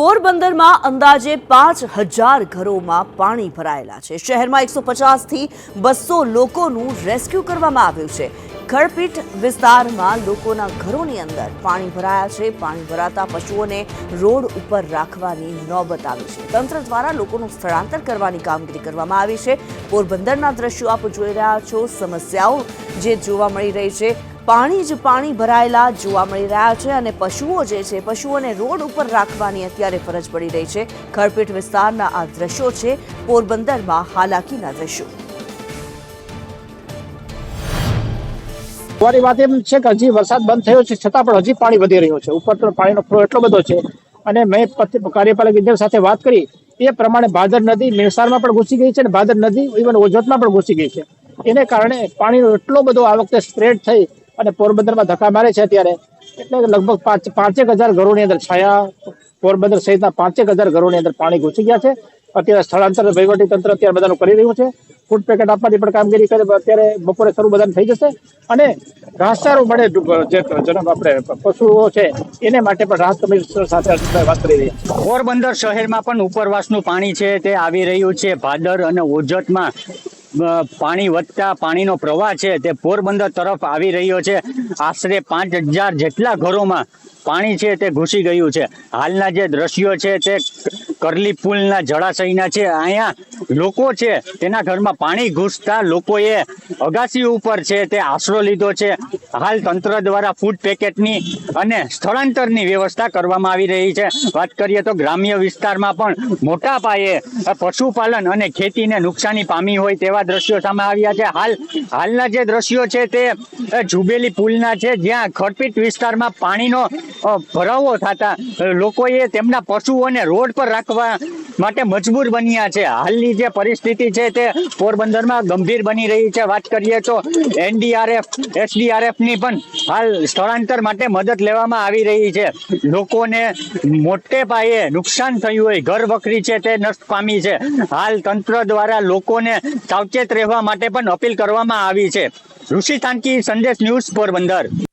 પોરબંદરમાં અંદાજે પાંચ હજાર ઘરોમાં પાણી ભરાયેલા છે. શહેરમાં એકસો પચાસથી બસો લોકોનું રેસ્ક્યુ કરવામાં આવ્યું છે. ખડપીટ વિસ્તારમાં લોકોના ઘરોની અંદર પાણી ભરાયા છે. પાણી ભરાતા પશુઓને રોડ ઉપર રાખવાની નોબત આવી છે. તંત્ર દ્વારા લોકોનું સ્થળાંતર કરવાની કામગીરી કરવામાં આવી છે. પોરબંદરના દ્રશ્યો આપ જોઈ રહ્યા છો. સમસ્યાઓ જે જોવા મળી રહી છે. પાણી જ પાણી ભરાયેલા જોવા મળી રહ્યા છે અને પશુઓ જે છે, પશુઓને રોડ ઉપર રાખવાની અત્યારે ફરજ પડી રહી છે. ખડપીટ વિસ્તારના આ દ્રશ્યો છે, પોરબંદરમાં હાલાકીના દ્રશ્યો. અમારી વાત એમ છે કે હજી વરસાદ બંધ થયો છે, છતાં પણ હજી પાણી વધી રહ્યો છે. ઉપર તો પાણીનો ફ્લો એટલો બધો છે. અને મેં કાર્યપાલક ઇજનેર સાથે વાત કરી, એ પ્રમાણે ભાદર નદી મેરસારમાં પણ ઘૂસી ગઈ છે અને ભાદર નદી ઇવન ઓજતમાં પણ ઘૂસી ગઈ છે. એને કારણે પાણીનો એટલો બધો આ વખતે સ્પ્રેડ થઈ અને પોરબંદરમાં ધક્કા મારે છે અત્યારે. એટલે લગભગ પાંચ પાંચેક હજાર ઘરોની અંદર છાયા, પોરબંદર સહિતના પાંચેક હજાર ઘરોની અંદર પાણી ઘૂસી ગયા છે. અત્યારે સ્થળાંતર વહીવટી તંત્ર અત્યારે બધાનું કરી રહ્યું છે. ફૂડ પેકેટ આપવાની પણ કામગીરી કરે અત્યારે બપોરે શરૂ બધાને થઈ જશે. અને ઘાસચારો મળે જે જનમ આપણે પશુઓ છે, એને માટે પણ રાહત કમિશનર સાથે વાત કરી રહ્યા પોરબંદર શહેરમાં પણ ઉપરવાસનું પાણી છે, તે આવી રહ્યું છે. ભાદર અને ઓજતમાં પાણી વધતા પાણીનો પ્રવાહ છે તે પોરબંદર તરફ આવી રહ્યો છે. આશરે પાંચ હજાર જેટલા ઘરોમાં પાણી છે તે ઘૂસી ગયું છે. હાલના જે દ્રશ્યો છે તે કરલી પુલના જળાશયના છે. અહીંયા લોકો છે, તેના ઘરમાં પાણી ઘૂસતા લોકોએ અગાસી ઉપર છે, તે આશરો લીધો છે. હાલ તંત્ર દ્વારા ફૂડ પેકેટની અને સ્થળાંતરની વ્યવસ્થા કરવામાં આવી રહી છે. વાત કરીએ તો ગ્રામ્ય વિસ્તારમાં પણ મોટા પાયે પશુપાલન અને ખેતીને નુકસાની પામી હોય તેવા દ્રશ્યો સામે આવ્યા છે. હાલ, હાલના જે દ્રશ્યો છે તે જુબેલી પુલના છે. જ્યાં ખડપીટ વિસ્તારમાં પાણીનો ભરાવો થતા લોકોએ તેમના પશુઓને રોડ પર રાખવા માટે મજબૂર બન્યા છે. હાલની જે પરિસ્થિતિ છે તે પોરબંદરમાં ગંભીર બની રહી છે. વાત કરીએ તો એનડીઆરએફ, એસડીઆરએફની પણ હાલ સ્થળાંતર માટે મદદ લેવામાં આવી રહી છે. લોકોને મોટે પાયે નુકસાન થયું હોય, ઘર વખરી છે તે નષ્ટ પામી છે. હાલ તંત્ર દ્વારા લોકોને સાવચેત રહેવા માટે પણ અપીલ કરવામાં આવી છે. ઋષિ થાનકી સંદેશ ન્યૂઝ પોરબંદર.